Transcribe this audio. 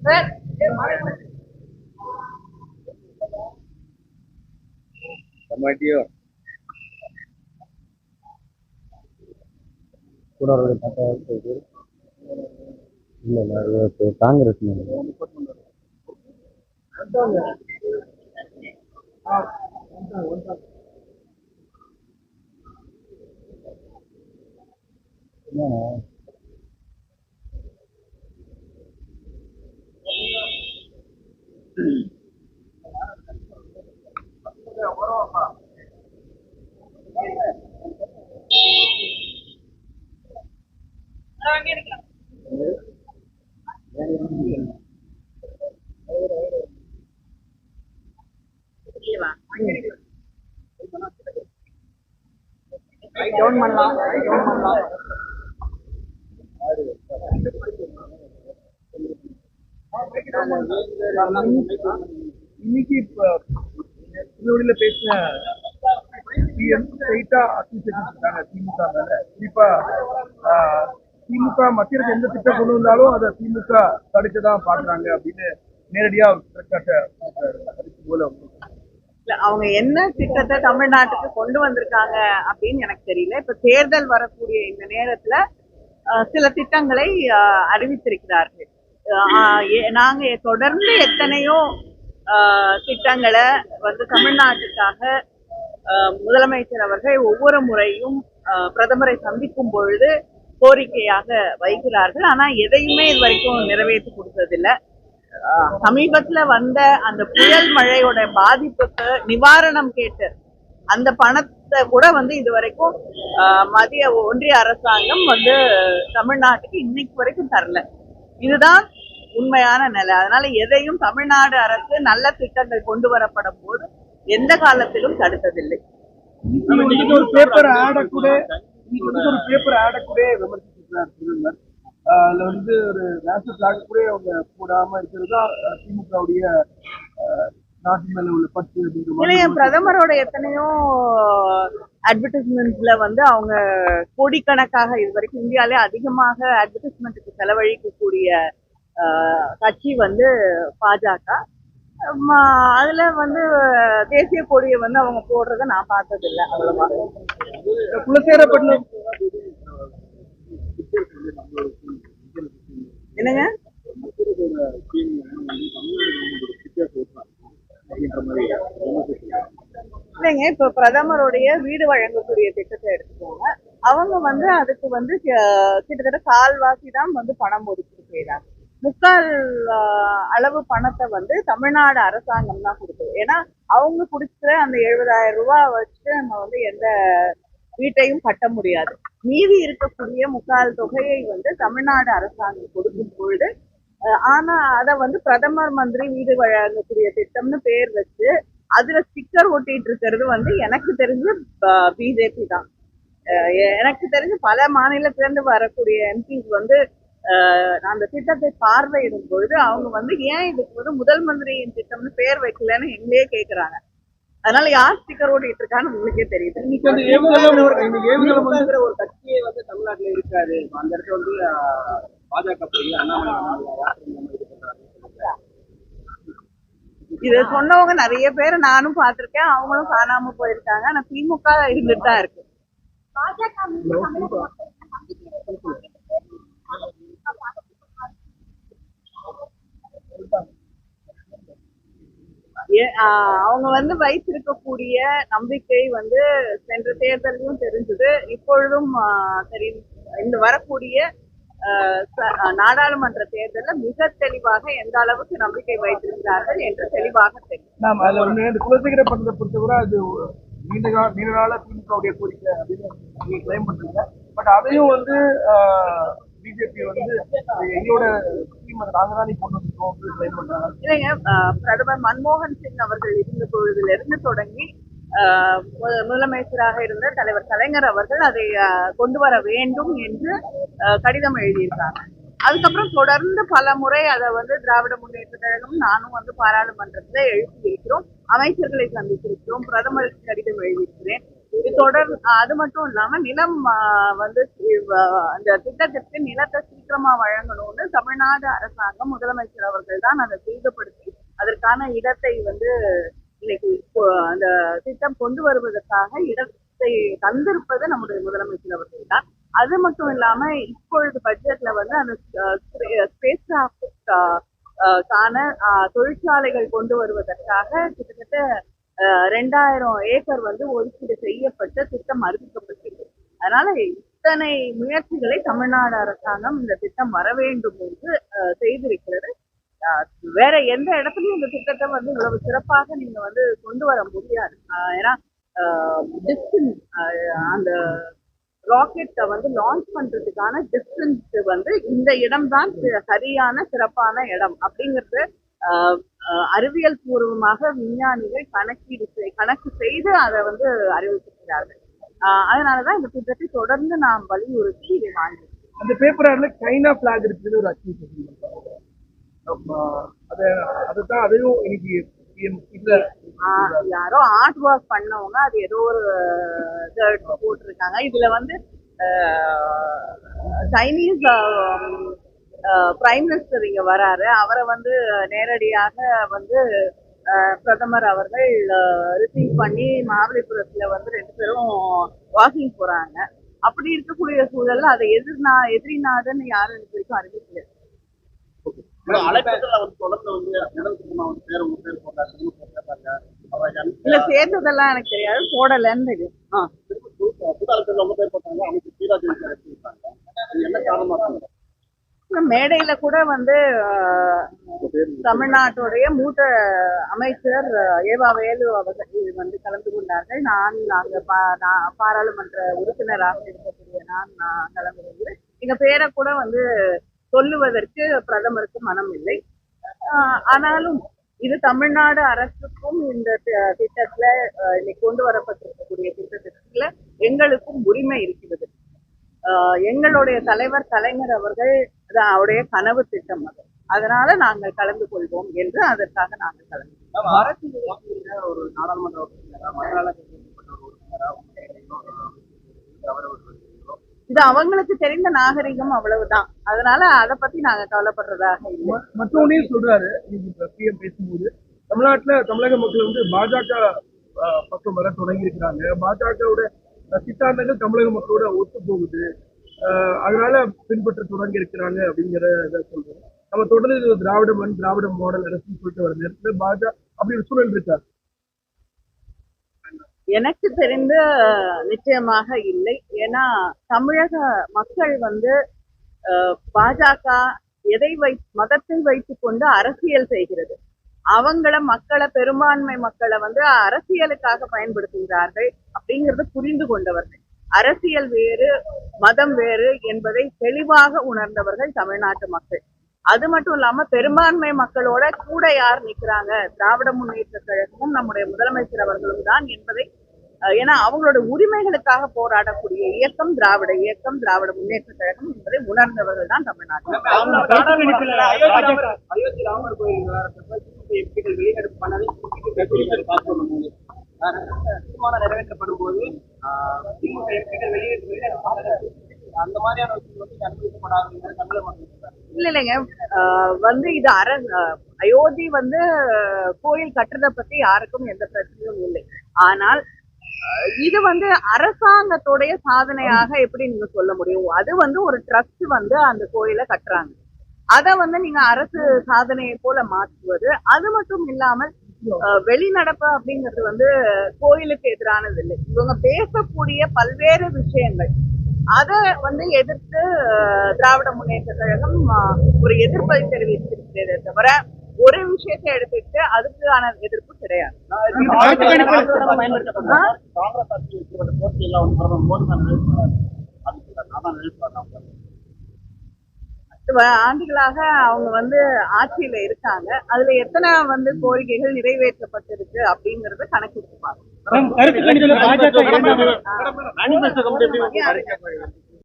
காங்கிரஸ் கூட ஒரு தாத்தா இல்லை இல்லை அது டவுன் பண்ணலாம் டவுன் பண்ணலாம் இன்னைக்கு திருவடியில பேசின சிஎம் ஸ்ட்ரைட்டா அக்யூசேஷன் இருக்காங்க? திமுக மேல. குறிப்பா திமுக எந்த திட்டம் கொண்டு வந்தாலும் அதை திமுக தடுக்கதான் பாக்குறாங்க அப்படின்னு நேரடியா ஒரு குற்றச்சாட்டை போல அவங்க. என்ன திட்டத்தை தமிழ்நாட்டுக்கு கொண்டு வந்திருக்காங்க அப்படின்னு எனக்கு தெரியல. இப்ப தேர்தல் வரக்கூடிய இந்த நேரத்துல சில திட்டங்களை அறிவித்திருக்கிறார்கள். நாங்க தொடர்ந்து எத்தனையோ திட்டங்களை வந்து தமிழ்நாட்டுக்காக முதலமைச்சர் அவர்கள் ஒவ்வொரு முறையும் பிரதமரை சந்திக்கும் பொழுது கோரிக்கையாக வைக்கிறார்கள். ஆனா எதையுமே இது வரைக்கும் நிறைவேற்றி கொடுத்ததில்லை. ஆஹ் சமீபத்துல வந்த அந்த புயல் மழையோட பாதிப்புக்கு நிவாரணம் கேட்டு அந்த பணத்தை கூட வந்து இது வரைக்கும் ஆஹ் மத்திய ஒன்றிய அரசாங்கம் வந்து தமிழ்நாட்டுக்கு இன்னைக்கு வரைக்கும் தரல. இதுதான் உண்மையான நிலை. அதனால எதையும் தமிழ்நாடு அரசு நல்ல திட்டங்கள் கொண்டு வரப்படும் போது எந்த காலத்திலும் தடுத்ததில்லை. ஒரு பேப்பர் ஆட கூட இன்னைக்கு வந்து ஒரு பேப்பர் ஆட கூட விமர்சிச்சிருக்கிறார் அதுல வந்து ஒரு நேஷனல் பிளாக் கூட அவங்க போடாம இருக்கிறது திமுகவுடைய பிரதமரோட எத்தனையோ அட்வர்டைஸ்மெண்ட்ஸ்ல வந்து அவங்க கோடிக்கணக்காக இது வரைக்கும் இந்தியாலே அதிகமாக அட்வர்டைஸ்மெண்ட்டுக்கு செலவழிக்கக்கூடிய கட்சி வந்து பாஜக. ம, அதுல வந்து தேசிய கொடியை வந்து அவங்க போடுறத நான் பார்த்தது இல்லை அவ்வளவா. குலசேகரப்பட்டினம். என்னங்க? இல்லைங்க இப்ப பிரதமருடைய வீடு வழங்கக்கூடிய திட்டத்தை எடுத்துக்கோங்க. அவங்க வந்து அதுக்கு வந்து கிட்டத்தட்ட கால்வாசி தான் வந்து பணம் ஒதுக்கீடு செய்யறாங்க முக்கால் அளவு பணத்தை வந்து தமிழ்நாடு அரசாங்கம் தான் கொடுக்குது. ஏன்னா அவங்க கொடுக்குற அந்த எழுபதாயிரம் ரூபாய் வச்சு நம்ம வந்து எந்த வீட்டையும் கட்ட முடியாது. மீதி இருக்கக்கூடிய முக்கால் தொகையை வந்து தமிழ்நாடு அரசாங்கம் கொடுக்கும் பொழுது ஆனா அதை வந்து பிரதமர் மந்திரி வீடு வழங்கக்கூடிய திட்டம்னு பேர் வச்சு அதுல ஸ்டிக்கர் ஒட்டிட்டு இருக்கிறது வந்து எனக்கு தெரிஞ்சு பிஜேபி தான். எனக்கு தெரிஞ்சு பல மாநிலத்துல இருந்து வரக்கூடிய எம்பிஸ் வந்து அஹ், அந்த திட்டத்தை பார்வையிடும் பொழுது அவங்க வந்து ஏன் இதுக்கு வந்து முதல் மந்திரியின் திட்டம்னு பேர் வைக்கலன்னு எங்களே கேக்குறாங்க. அதனால யார் ஸ்டிக்கர் ஓட்டிட்டு இருக்கான்னு உங்களுக்கே தெரியுது. ஒரு கட்சியே வந்து தமிழ்நாட்டுல இருக்காரு அந்த இடத்துல வந்து பாஜக இது சொன்னவங்க நிறைய பேர் நானும் பார்த்திருக்கேன். அவங்களும் காணாம போயிருக்காங்க. ஆனா திமுக இருந்துட்டு தான் இருக்கு ஏ- அவங்க வந்து வைத்திருக்கக்கூடிய நம்பிக்கை வந்து சென்ற தேர்தலையும் தெரிஞ்சது. இப்பொழுதும் சரி தெரியும் இந்த வரக்கூடிய ஆஹ் நாடாளுமன்ற தேர்தலில் மிக தெளிவாக எந்த அளவுக்கு நம்பிக்கை வைத்திருக்கிறார்கள் என்று தெளிவாக தெரியும். குலசேகர பண்றதை பொறுத்தவரை அது நீண்ட கால நீண்ட நாள திமுகவுடைய கோரிக்கை அப்படின்னு நீங்க கிளைம் பண்றீங்க பட் அதையும் வந்து பிஜேபி வந்து எங்களோட ஸ்கீம் நாங்க தான் கொண்டு பண்றாங்க. இல்லைங்க பிரதமர் மன்மோகன் சிங் அவர்கள் இருந்த பொழுதிலிருந்து தொடங்கி ஆஹ் முதலமைச்சராக இருந்த தலைவர் கலைஞர் அவர்கள் அதை கொண்டு வர வேண்டும் என்று கடிதம் எழுதியிருக்காங்க. அதுக்கப்புறம் தொடர்ந்து பல முறை அதை வந்து திராவிட முன்னேற்ற கழகம் நானும் வந்து பாராளுமன்றத்துல எழுதி இருக்கிறோம் அமைச்சர்களை சந்தித்திருக்கிறோம் பிரதமருக்கு கடிதம் எழுதியிருக்கிறேன். தொடர் அது மட்டும் இல்லாம நிலம் வந்து அந்த திட்டத்திற்கு நிலத்தை சீக்கிரமா வழங்கணும்னு தமிழ்நாடு அரசாங்கம் முதலமைச்சர் அவர்கள் தான் அதை துரிதப்படுத்தி அதற்கான இடத்தை வந்து இன்னைக்கு அந்த திட்டம் கொண்டு வருவதற்காக இடத்தை தந்திருப்பது நம்முடைய முதலமைச்சர் அவர்கள் தான். அது மட்டும் இல்லாம இப்பொழுது பட்ஜெட்ல வந்து அந்த ஸ்பேஸ் கான தொழிற்சாலைகள் கொண்டு வருவதற்காக கிட்டத்தட்ட ரெண்டாயிரம் ஏக்கர் வந்து ஒதுக்கீடு செய்யப்பட்ட திட்டம் அறிவிக்கப்பட்டது அதனால இத்தனை முயற்சிகளை தமிழ்நாடு அரசாங்கம் இந்த திட்டம் வர வேண்டும் என்று செய்திருக்கிறது. ஆஹ், வேற எந்த இடத்துலயும் இந்த திட்டத்தை வந்து இவ்வளவு சிறப்பாக நீங்க வந்து கொண்டு வர முடியாது. ஆஹ், ஏன்னா டிஸ்டன்ஸ் அந்த ராக்கெட்டை வந்து லான்ச் பண்றதுக்கான டிஸ்டன்ஸ் வந்து இந்த இடம் தான் சரியான சிறப்பான இடம் அப்படிங்கிறது ஆஹ், அறிவியல் பூர்வமாக விஞ்ஞானிகள் கணக்கீடு கணக்கு செய்து அதை வந்து அறிவித்திருக்கிறார்கள். அதனாலதான் இந்த திட்டத்தை தொடர்ந்து நாம் வலியுறுத்தி வாங்கி அந்த பேப்பர்ல சைனா பிளாக் இருக்குது ஒரு அதுதான் அதையும் இன்னைக்கு யாரோ ஆர்ட் ஒர்க் பண்ணவங்க அது ஏதோ ஒரு போட்டிருக்காங்க. இதுல வந்து சைனீஸ் பிரைம் மினிஸ்டர் இங்க வராரு. அவரை வந்து நேரடியாக வந்து ஆஹ், பிரதமர் அவர்கள் ரிசீவ் பண்ணி மகாபலிபுரத்துல வந்து ரெண்டு பேரும் வாக்கிங் போறாங்க. அப்படி இருக்கக்கூடிய சூழல்ல அதை எதிர்நா எதிரி நாடுன்னு யாரும் இது வரைக்கும் அறிவிக்கல இல்ல சேர்ந்ததெல்லாம் எனக்கு தெரியாது. போடலன்னு தெரியும். ஆ மேடையில கூட வந்து ஆஹ், தமிழ்நாட்டுடைய மூத்த அமைச்சர் ஏவா வேலு அவர்கள் வந்து கலந்து கொண்டார்கள். நான் அங்க பா- நான் பாராளுமன்ற உறுப்பினராக இருக்கக்கூடிய நான் நான் கலந்து கொண்டு எங்க பேரை கூட வந்து சொல்லுவதற்கு பிரதமருக்கு மனம் இல்லை. ஆஹ், ஆனாலும் இது தமிழ்நாடு அரசுக்கும் இந்த திட்டத்துல இன்னைக்கு கொண்டு வரப்பட்டிருக்கக்கூடிய திட்டத்திற்குள்ள எங்களுக்கும் உரிமை இருக்கிறது. ஆஹ் எங்களுடைய தலைவர் கலைஞர் அவர்கள் அது அவருடைய கனவு திட்டம் அது. அதனால நாங்கள் கலந்து கொள்வோம் என்று அதற்காக நாங்கள் கலந்து ஒரு நாடாளுமன்ற இது அவங்களுக்கு தெரிந்த நாகரிகம் அவ்வளவுதான். அதனால அதை பத்தி நாங்க கவலைப்படுறதாக இல்லை. மற்றவனையும் சொல்றாரு பிஎம் பேசும்போது தமிழ்நாட்டுல தமிழக மக்கள் வந்து பாஜக பக்கம் வர தொடங்கி இருக்கிறாங்க பாஜகவோட சித்தாந்தங்கள் தமிழக மக்களோட ஒத்து போகுது அதனால பின்பற்ற தொடங்கி இருக்கிறாங்க அப்படிங்கிற இதை சொல்றோம். நம்ம தொடர்ந்து இது திராவிட மண் திராவிட மாடல் அரசுன்னு சொல்லிட்டு வர நேரத்துல பாஜக அப்படி ஒரு சூழல் இருக்கா? எனக்கு தெரிந்த நிச்சயமாக இல்லை. ஏன்னா தமிழக மக்கள் வந்து பாஜக எதை வை மதத்தை வைத்துக் கொண்டு அரசியல் செய்கிறது. அவங்கள மக்களை பெரும்பான்மை மக்களை வந்து அரசியலுக்காக பயன்படுத்துகிறார்கள் அப்படிங்கிறத புரிந்து கொண்டவர்கள். அரசியல் வேறு மதம் வேறு என்பதை தெளிவாக உணர்ந்தவர்கள் தமிழ்நாட்டு மக்கள். அது மட்டும் இல்லாம பெரும்பான்மை மக்களோட கூட யார் நிக்கிறாங்க? திராவிட முன்னேற்ற கழகமும் நம்முடைய முதலமைச்சர் அவர்களும் தான் என்பதை ஏன்னா அவங்களோட உரிமைகளுக்காக போராடக்கூடிய இயக்கம் திராவிட இயக்கம் திராவிட முன்னேற்ற கழகம் என்பதை உணர்ந்தவர்கள் தான் தமிழ்நாட்டில் நிறைவேற்றப்படும் போது அந்த மாதிரியான வந்து இல்ல இல்லைங்க. வந்து இது அர அயோத்தி வந்து கோயில் கட்டுறதை பத்தி யாருக்கும் எந்த பிரச்சனையும் இல்லை. ஆனால் இது வந்து அரசாங்கத்துடைய சாதனையாக எப்படி நீங்க சொல்ல முடியும்? அது வந்து ஒரு ட்ரஸ்ட் வந்து அந்த கோயிலை கட்டுறாங்க. அதை வந்து நீங்க அரசு சாதனையை போல மாற்றுவது. அது மட்டும் இல்லாமல் வெளிநடப்பு அப்படிங்கிறது வந்து கோயிலுக்கு எதிரானது இல்லை. இவங்க பேசக்கூடிய பல்வேறு விஷயங்கள். அத வந்து எதிர்த்து ஆஹ் திராவிட முன்னேற்ற கழகம் ஒரு எதிர்ப்பை தெரிவித்திருக்கிறதே தவிர ஒரு விஷயத்தை எடுத்துக்கிட்டு அதுக்கான எதிர்ப்பு கிடையாது. காங்கிரஸ் ஆண்டுகளாக அவங்க வந்து ஆட்சியில இருக்காங்க அதுல எத்தனை வந்து கோரிக்கைகள் நிறைவேற்றப்பட்டிருக்கு அப்படிங்கறத கமிட்டி எப்படி